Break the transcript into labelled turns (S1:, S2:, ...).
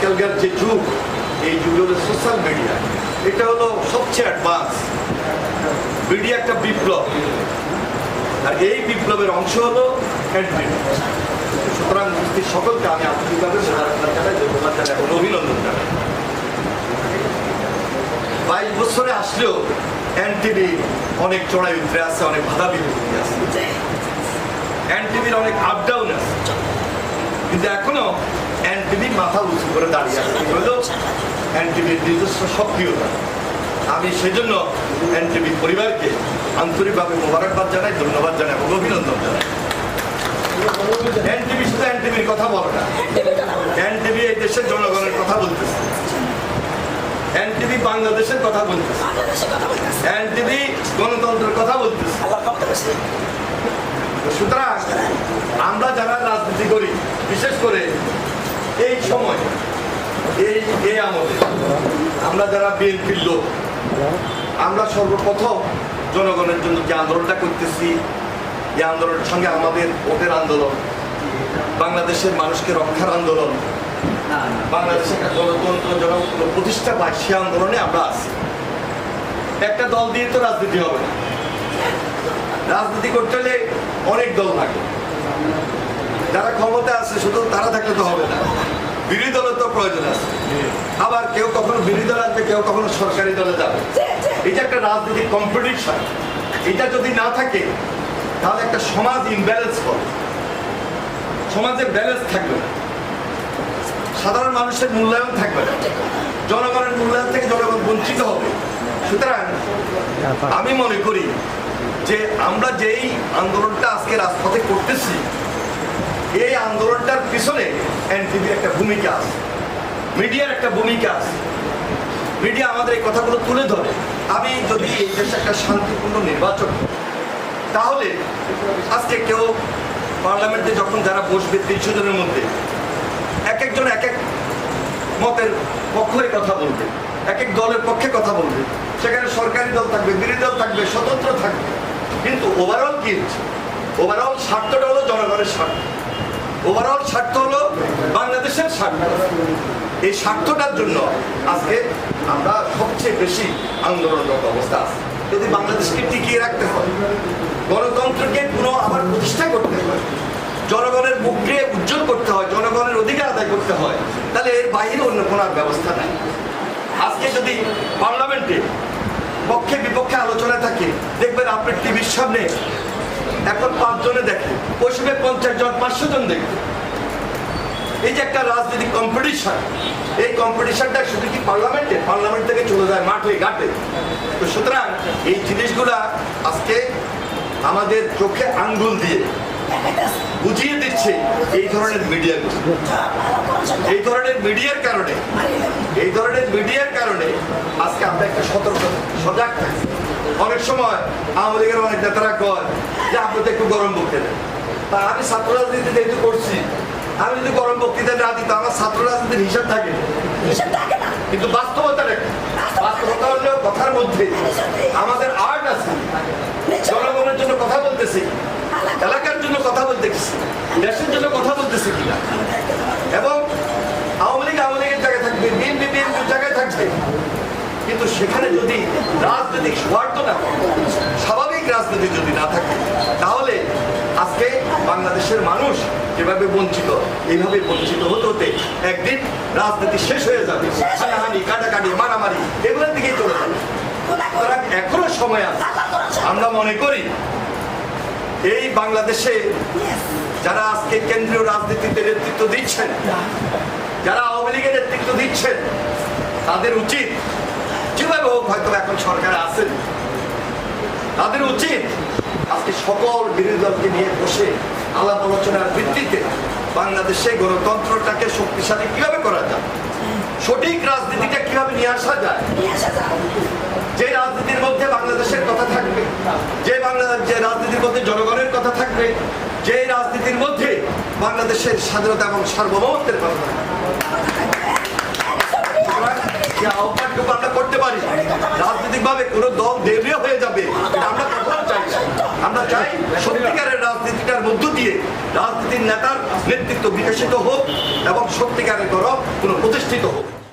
S1: আজকালকার যে যুগ, এই যুগে হলো সোশ্যাল মিডিয়া এটা হলো সবচেয়ে অ্যাডভান্স মিডিয়া একটা বিপ্লব। আর এই বিপ্লবের অংশ হলো সুতরাং উপস্থিত সকলকে আমি আন্তরিকভাবে মোবারকবাদ জানাই, ধন্যবাদ জানাই এবং অভিনন্দন জানাই। বাইশ বছরে আসলেও এনটিভি অনেক চড়াই উতরে আছে, অনেক বাধা বিপত্তি আছে। এনটিভির অনেক আপ ডাউন আছে। কিন্তু এখনও এনটিভি মাথা উঁচু করে দাঁড়িয়ে আছে। হলো এনটিভির নিজস্ব সক্রিয়তা। আমি সেজন্য এনটিভি পরিবারকে আন্তরিকভাবে মোবারকবাদ জানাই, ধন্যবাদ জানাই এবং অভিনন্দন জানাই। এনটিভি শুধু এনটিভির কথা বলে না। এনটিভি এই দেশের জনগণের কথা বলতেছে। এনটিভি বাংলাদেশের কথা বলতেছে। এনটিভি গণতন্ত্রের কথা বলতেছে। সুতরাং আমরা যারা রাজনীতি করি বিশেষ করে এই সময়, এই এই আমলে আমরা যারা বিএনপির লোক, আমরা সর্বপ্রথম জনগণের জন্য যে আন্দোলনটা করতেছি, এই আন্দোলনের সঙ্গে আমাদের ভোটের আন্দোলন, বাংলাদেশের মানুষকে রক্ষার আন্দোলন বাংলাদেশে একটা গণতন্ত্র জন প্রতিষ্ঠা পায়, সে আন্দোলনে আমরা আছি। একটা দল দিয়ে তো রাজনীতি হবে না। রাজনীতি করতে হলে অনেক দল থাকে যারা ক্ষমতা আছে, শুধু তারা থাকলে তো হবে না। বিরোধী দলের তো প্রয়োজন আছে। আবার কেউ কখনো বিরোধী দল আসবে, কেউ কখনো সরকারি দলে যাবে। এটা একটা রাজনৈতিক কম্পিটিশন এটা যদি না থাকে, তাহলে একটা সমাজ ইমব্যালেন্স হবে। সমাজে ব্যালেন্স থাকবে না। সাধারণ মানুষের মূল্যায়ন থাকবে না। জনগণের মূল্যায়ন থেকে জনগণ বঞ্চিত হবে। সুতরাং আমি মনে করি যে আমরা যেই আন্দোলনটা আজকে রাজপথে করতেছি এই আন্দোলনটার পিছনে এনটিভি একটা ভূমিকা আছে। মিডিয়ার একটা ভূমিকা আছে। মিডিয়া আমাদের এই কথাগুলো তুলে ধরে। আমি যদি এই দেশে একটা শান্তিপূর্ণ নির্বাচন তাহলে আজকে কেউ পার্লামেন্টে যখন যারা বসবে তিনশো জনের মধ্যে এক একজন এক এক মতের পক্ষে কথা বলবে এক এক দলের পক্ষে কথা বলবে। সেখানে সরকারি দল থাকবে, বিরোধী দল থাকবে, স্বতন্ত্র থাকবে। কিন্তু ওভারঅল কি ওভারঅল স্বার্থটা হলো জনগণের স্বার্থ। ওভারঅল স্বার্থ হলো বাংলাদেশের স্বার্থ। এই স্বার্থটার জন্য আজকে আমরা সবচেয়ে বেশি আন্দোলনরত অবস্থা আছে। যদি বাংলাদেশকে টিকিয়ে রাখতে হয়, গণতন্ত্রকে পুনঃ আবার প্রতিষ্ঠা করতে হয়, জনগণের মুখকে উজ্জ্বল করতে হয়, জনগণের অধিকার আদায় করতে হয়, তাহলে এর বাইরে অন্য কোনো ব্যবস্থা নাই। আজকে যদি পার্লামেন্টে পক্ষে বিপক্ষে আলোচনা থাকে, দেখবেন আপনার টিভির সামনে এখন পাঁচজনে দেখে ওই সময় পঞ্চাশ জন, পাঁচশো জন দেখবে। এই যে একটা রাজনৈতিক কম্পিটিশন এই কম্পিটিশনটা শুধু কি পার্লামেন্টে পার্লামেন্ট থেকে চলে যায় মাঠে, ঘাটে। তো সুতরাং এই জিনিসগুলা আজকে আমাদের চোখে আঙ্গুল দিয়ে বুঝিয়ে দিচ্ছে এই ধরনের মিডিয়া এই ধরনের মিডিয়ার কারণে, এই ধরনের মিডিয়ার কারণে আজকে আমরা একটা সতর্ক, সজাগ থাকি অনেক সময় আওয়ামী লীগের অনেক নেতারা কয় যে আপনি একটু গরম বক্তৃতা তা আমি ছাত্র রাজনীতি যেহেতু করছি আমি যদি গরম বক্তৃতা না দিই তো আমার ছাত্র রাজনীতির হিসাব থাকে। কিন্তু বাস্তবতা বাস্তবতা হলো কথার মধ্যে আমাদের আর্ট আছে। জনগণের জন্য কথা বলতেছি। এলাকার জন্য কথা বলতেছি। দেশের জন্য কথা বলতেছি কিনা? এবং আওয়ামী লীগ আওয়ামী লীগের জায়গায় থাকবে বিএনপি বিএনপির জায়গায় থাকবে কিন্তু সেখানে যদি রাজনৈতিক স্বার্থ না স্বাভাবিক রাজনীতি যদি না থাকে, তাহলে আজকে বাংলাদেশের মানুষ যেভাবে বঞ্চিত, এইভাবে বঞ্চিত হতে হতে একদিন রাজনীতি শেষ হয়ে যাবে। হানাহানি, কাটাকাটি, মারামারি, এগুলোর দিকেই চলে যাবে। এখনও সময় আছে। আমরা মনে করি এই বাংলাদেশে যারা আজকে কেন্দ্রীয় রাজনীতিতে নেতৃত্ব দিচ্ছেন, যারা আওয়ামী লীগের নেতৃত্ব দিচ্ছেন, তাদের উচিত যেভাবে হোক হয়তো এখন সরকারে আছেন। তাদের উচিত আজকে সকল বিরোধী দলকে নিয়ে বসে আলাপ আলোচনার ভিত্তিতে বাংলাদেশে গণতন্ত্রটাকে শক্তিশালী কীভাবে করা যায়? সঠিক রাজনীতিটা কীভাবে নিয়ে আসা যায়। যে রাজনীতির মধ্যে বাংলাদেশের কথা থাকবে যে বাংলা যে রাজনীতির মধ্যে জনগণের কথা থাকবে যে রাজনীতির মধ্যে বাংলাদেশের স্বাধীনতা এবং সার্বভৌমত্বের কথা থাকবে। আমরা করতে পারি কোন দেবীয় হয়ে যাবে আমরা চাই সত্যিকারের রাজনীতিটার মধ্য দিয়ে রাজনীতির নেতার নেতৃত্ব বিকশিত হোক এবং সত্যিকারের করো কোনো প্রতিষ্ঠিত হোক।